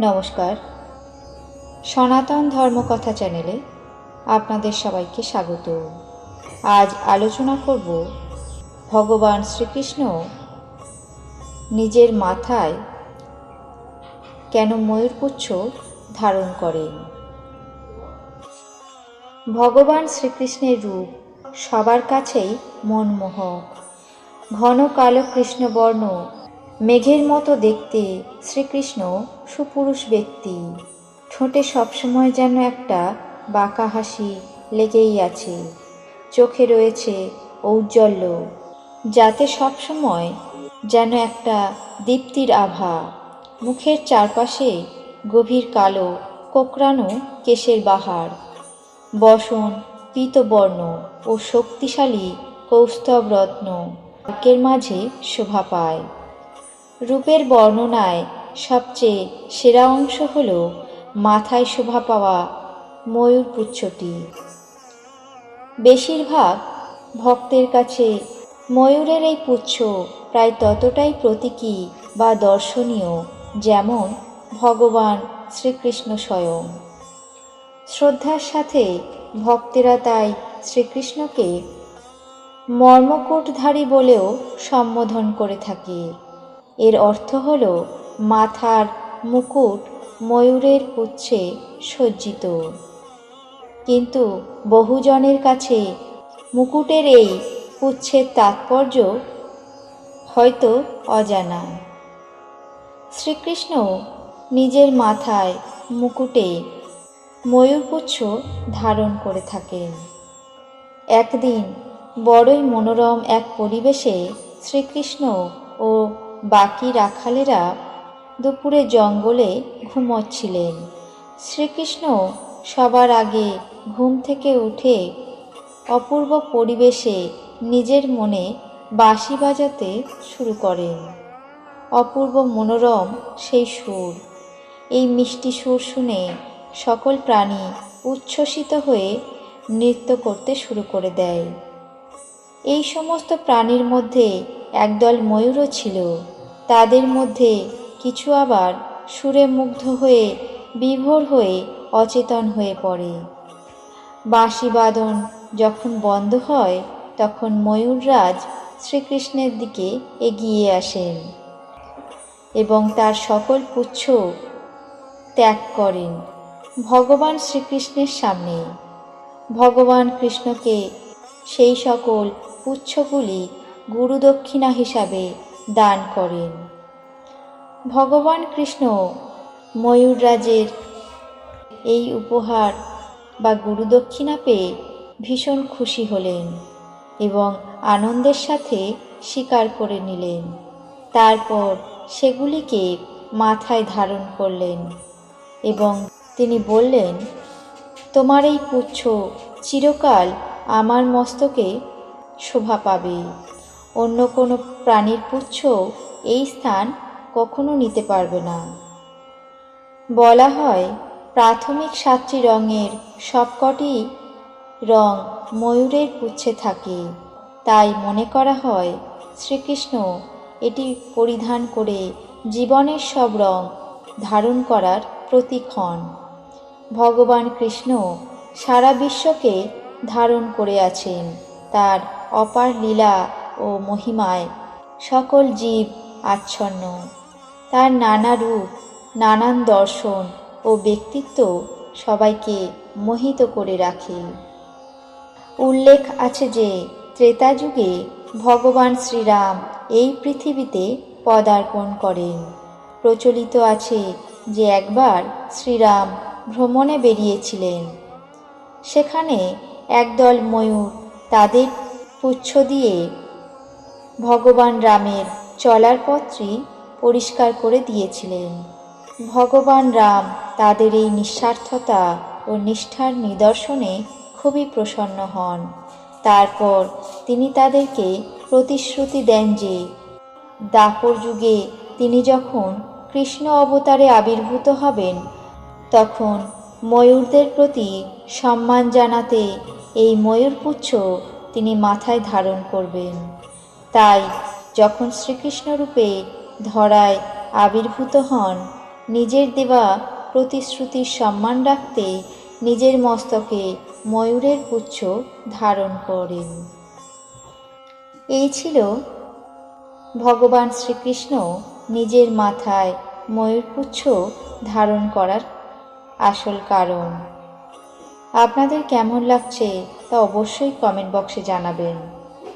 নমস্কার। সনাতন ধর্মকথা চ্যানেলে আপনাদের সবাইকে স্বাগত। আজ আলোচনা করব ভগবান শ্রীকৃষ্ণ নিজের মাথায় কেন ময়ূরপুচ্ছ ধারণ করেন। ভগবান শ্রীকৃষ্ণের রূপ সবার কাছেই মনমোহক। ঘন কালো কৃষ্ণবর্ণ মেঘের মতো দেখতে শ্রীকৃষ্ণ সুপুরুষ ব্যক্তি। ঠোঁটে সবসময় যেন একটা বাঁকা হাসি লেগেই আছে। চোখে রয়েছে ঔজ্জ্বল্য, যাতে সবসময় যেন একটা দীপ্তির আভা। মুখের চারপাশে গভীর কালো কোকড়ানো কেশের বাহার। বসন, পীতবর্ণ ও শক্তিশালী কৌস্তব রত্ন বুকের মাঝে শোভা পায়। রূপের বর্ণনায় সবচেয়ে সেরা অংশ হল মাথায় শোভা পাওয়া ময়ূর পুচ্ছটি। বেশিরভাগ ভক্তের কাছে ময়ূরের এই পুচ্ছ প্রায় ততটাই প্রতীকী বা দর্শনীয় যেমন ভগবান শ্রীকৃষ্ণ স্বয়ং। শ্রদ্ধার সাথে ভক্তেরা তাই শ্রীকৃষ্ণকে মর্মকূটধারী বলেও সম্বোধন করে থাকে। এর অর্থ হল মাথার মুকুট ময়ূরের পুচ্ছে সজ্জিত। কিন্তু বহুজনের কাছে মুকুটের এই পুচ্ছের তাৎপর্য হয়তো অজানা। শ্রীকৃষ্ণ নিজের মাথায় মুকুটে ময়ূরপুচ্ছ ধারণ করে থাকেন। একদিন বড়ই মনোরম এক পরিবেশে শ্রীকৃষ্ণ ও বাকি রাখালেরা দুপুরে জঙ্গলে ঘুমোচ্ছিলেন। শ্রীকৃষ্ণ সবার আগে ঘুম থেকে উঠে অপূর্ব পরিবেশে নিজের মনে বাঁশি বাজাতে শুরু করেন। অপূর্ব মনোরম সেই সুর, এই মিষ্টি সুর শুনে সকল প্রাণী উচ্ছ্বসিত হয়ে নৃত্য করতে শুরু করে দেয়। এই সমস্ত প্রাণীর মধ্যে একদল ময়ূরও ছিল। তাদের মধ্যে কিছু আবার সুরে মুগ্ধ হয়ে, বিভোর হয়ে অচেতন হয়ে পড়ে। বাঁশিবাদন যখন বন্ধ হয়, তখন ময়ূররাজ শ্রীকৃষ্ণের দিকে এগিয়ে আসেন এবং তার সকল পুচ্ছ ত্যাগ করেন ভগবান শ্রীকৃষ্ণের সামনে। ভগবান কৃষ্ণকে সেই সকল পুচ্ছগুলি গুরুদক্ষিণা হিসাবে দান করেন। ভগবান কৃষ্ণ ময়ূররাজের এই উপহার বা গুরুদক্ষিণা পেয়ে ভীষণ খুশি হলেন এবং আনন্দের সাথে স্বীকার করে নিলেন। তারপর সেগুলিকে মাথায় ধারণ করলেন এবং তিনি বললেন, তোমার এই পুচ্ছ চিরকাল আমার মস্তকে শোভা পাবে। অন্য কোনো প্রাণীর পুচ্ছ এই স্থান কখনো নিতে পারবে না। বলা হয়, প্রাথমিক সাতটি রঙের সবকটি রং ময়ূরের পুচ্ছে থাকে। তাই মনে করা হয়, শ্রীকৃষ্ণ এটি পরিধান করে জীবনের সব রং ধারণ করার প্রতীক হন। ভগবান কৃষ্ণ সারা বিশ্বকে ধারণ করে আছেন। তার অপার লীলা ও মহিমায় সকল জীব আচ্ছন্ন। তার নানা রূপ, নানান দর্শন ও ব্যক্তিত্ব সবাইকে মোহিত করে রাখে। উল্লেখ আছে যে ত্রেতা যুগে ভগবান শ্রীরাম এই পৃথিবীতে পদার্পণ করেন। প্রচলিত আছে যে, একবার শ্রীরাম ভ্রমণে বেরিয়েছিলেন। সেখানে একদল ময়ূর তাদের পুচ্ছ দিয়ে ভগবান রামের চলার পথটি পরিষ্কার করে দিয়েছিলেন। ভগবান রাম তাদের এই নিঃস্বার্থতা ও নিষ্ঠার নিদর্শনে খুবই প্রসন্ন হন। তারপর তিনি তাদেরকে প্রতিশ্রুতি দেন যে দাপর যুগে তিনি যখন কৃষ্ণ অবতারে আবির্ভূত হবেন, তখন ময়ূরদের প্রতি সম্মান জানাতে এই ময়ূরপুচ্ছ তিনি মাথায় ধারণ করবেন। তাই যখন শ্রীকৃষ্ণ রূপে ধরায় আবির্ভূত হন, নিজের দেওয়া প্রতিশ্রুতির সম্মান রাখতে নিজের মস্তকে ময়ূরের পুচ্ছ ধারণ করেন। এই ছিল ভগবান শ্রীকৃষ্ণ নিজের মাথায় ময়ূরপুচ্ছ ধারণ করার আসল কারণ। আপনাদের কেমন লাগছে তা অবশ্যই কমেন্ট বক্সে জানাবেন।